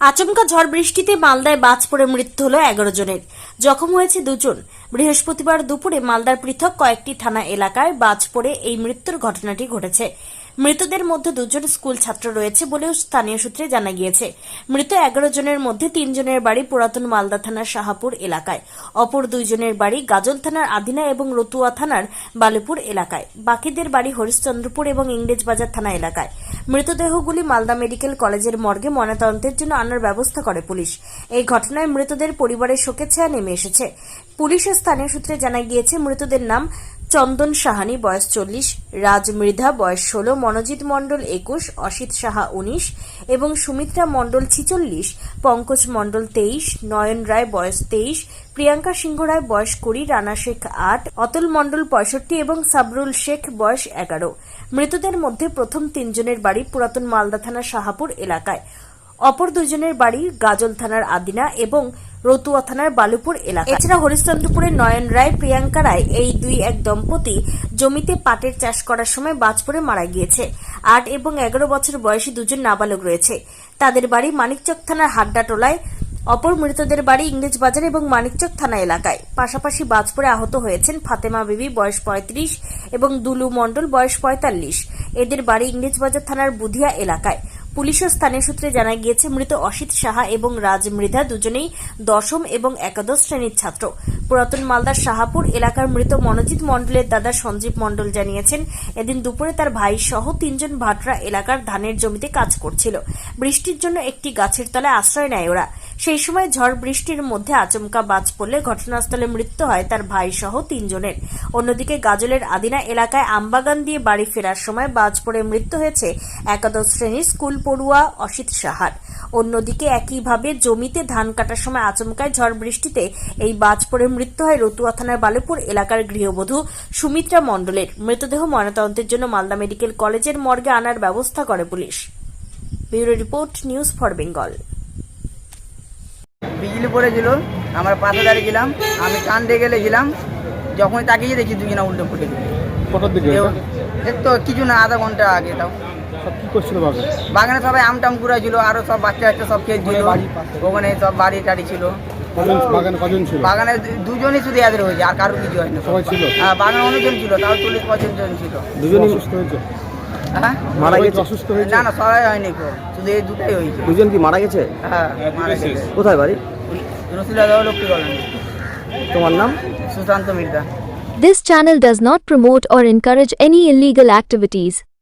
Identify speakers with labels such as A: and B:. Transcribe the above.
A: আচমকা ঝড় বৃষ্টিতে মালদায় বাজ পড়ে মৃত্যু হল এগারো জনের। জখম হয়েছে দুজন। বৃহস্পতিবার দুপুরে মালদার পৃথক কয়েকটি থানা এলাকায় বাজ পড়ে এই মৃত্যুর ঘটনাটি ঘটেছে। মৃতদের মধ্যে দুজন স্কুল ছাত্র রয়েছে বলেও স্থানীয় সূত্রে জানা গিয়েছে। মৃত এগারো জনের মধ্যে তিনজনের বাড়ি পুরাতন মালদা থানার শাহাপুর এলাকায়। অপর দুইজনের বাড়ি গাজল থানার আদিনা এবং রতুয়া থানার বালুপুর এলাকায়। বাকিদের বাড়ি হরিশ্চন্দ্রপুর এবং ইংরেজবাজার থানা এলাকায়। মৃতদেহগুলি মালদা মেডিকেল কলেজের মর্গে ময়নাতদন্তের জন্য আনার ব্যবস্থা করে পুলিশ। এই ঘটনায় মৃতদের পরিবারের শোকের ছায়া নেমে এসেছে। পুলিশের স্থানীয় সূত্রে জানা গিয়েছে, মৃতদের নাম চন্দন সাহানি বয়স চল্লিশ, রাজ মৃধা বয়স ষোলো, মনোজিৎ মণ্ডল একুশ, অসিত সাহা উনিশ এবং সুমিত্রা মণ্ডল ছিচল্লিশ, পঙ্কজ মণ্ডল তেইশ, নয়ন রায় বয়স তেইশ, প্রিয়াঙ্কা সিংহ রায় বয়স কুড়ি, রানা শেখ আট, অতুল মণ্ডল পঁয়ষট্টি এবং সাবরুল শেখ বয়স এগারো। মৃতদের মধ্যে প্রথম তিনজনের বাড়ি পুরাতন মালদা থানা শাহাপুর এলাকায়। অপর দুজনের বাড়ি গাজল থানার আদিনা এবং রতুয়া থানার বালুপুর এলাকা এছাড়া হরিশ্চন্দ্রপুরের নয়ন রায়, প্রিয়াঙ্কা রায় এই দুই এক দম্পতি জমিতে পাটের চাষ করার সময় বাজ পড়ে মারা গিয়েছে। আট এবং এগারো বছর বয়সী দুজন নাবালক রয়েছে। তাদের বাড়ি মানিকচক থানার হাড্ডা হাড্ডাটোলায়। অপর মৃতদের বাড়ি ইংরেজ বাজার এবং মানিকচক থানা এলাকায়। পাশাপাশি বাজ পড়ে আহত হয়েছেন ফাতেমা বিবি, বয়স পঁয়ত্রিশ, এবং দুলু মণ্ডল, বয়স পঁয়তাল্লিশ। এদের বাড়ি ইংরেজ বাজার থানার বুধিয়া এলাকায়। পুলিশ ও স্থানীয় সূত্রে জানা গিয়েছে, মৃত অসিত সাহা এবং রাজ মৃধা দুজনেই দশম এবং একাদশ শ্রেণির ছাত্র। পুরাতন মালদার শাহাপুর এলাকার মৃত মনোজিৎ মণ্ডলের দাদা সঞ্জীব মণ্ডল জানিয়েছেন, এদিন দুপুরে তার ভাই সহ তিনজন ভাটরা এলাকার ধানের জমিতে কাজ করছিল। বৃষ্টির জন্য একটি গাছের তলায় আশ্রয় নেয় ওরা। সেই সময় ঝড় বৃষ্টির মধ্যে আচমকা বাজ পড়লে ঘটনাস্থলে মৃত্যু হয় তার ভাই সহ তিনজনের। অন্যদিকে গাজলের আদিনা এলাকায় আমবাগান দিয়ে বাড়ি ফেরার সময় বাজ পড়ে মৃত্যু হয়েছে একাদশ শ্রেণির স্কুল পড়ুয়া অসিত সাহার। অন্যদিকে একইভাবে জমিতে ধান কাটার সময় আচমকায় ঝড় বৃষ্টিতে এই বাজ পড়ে মৃত্যু হয় রতুয়া থানার বালুপুর এলাকার গৃহবধূ সুমিত্রা মণ্ডলের। মৃতদেহ ময়নাতদন্তের জন্য মালদা মেডিকেল কলেজের মর্গে আনার ব্যবস্থা করে police. Bureau report news for Bengal.
B: বিজলি পড়েছিল আমরা পাশে দাঁড়িয়েছিলাম আমি কান দিয়ে গেলেছিলাম যখন তাকিয়ে দেখি দুজনা উল্টো ফুটে
C: দিকে
B: এই তো কিছু না আধা ঘণ্টা আগে তাও।
C: কি করছিল বাবা?
B: বাগানে সবাই আমটাম ঘুরাছিল আরও সব বাচ্চা বাচ্চা সব খেলছিল ওখানে সব বাড়ি টাড়ি ছিল।
C: বাগানে কজন ছিল?
B: বাগানে দু- দুজনই শুধু এদের হয়েছে আর কারও কিছু হয়নি।
C: সবাই ছিল?
B: হ্যাঁ বাগানে অনেকজন ছিল তাও চল্লিশ পঁচিশ জন ছিল।
C: দুজনই অসুস্থ হয়েছে?
B: হ্যাঁ?
C: মারা গেছে? অসুস্থ হয়েছে?
B: না না সবাই হয়নি কো শুধু এই দুটাই হয়েছে।
D: দুজন কি মারা গেছে?
B: হ্যাঁ মারা গেছে।
D: কোথায় বাড়ি?
B: লক্ষ্মী
D: তোমার নাম?
B: Sushant Mirza.
E: This channel does not promote or encourage any illegal activities.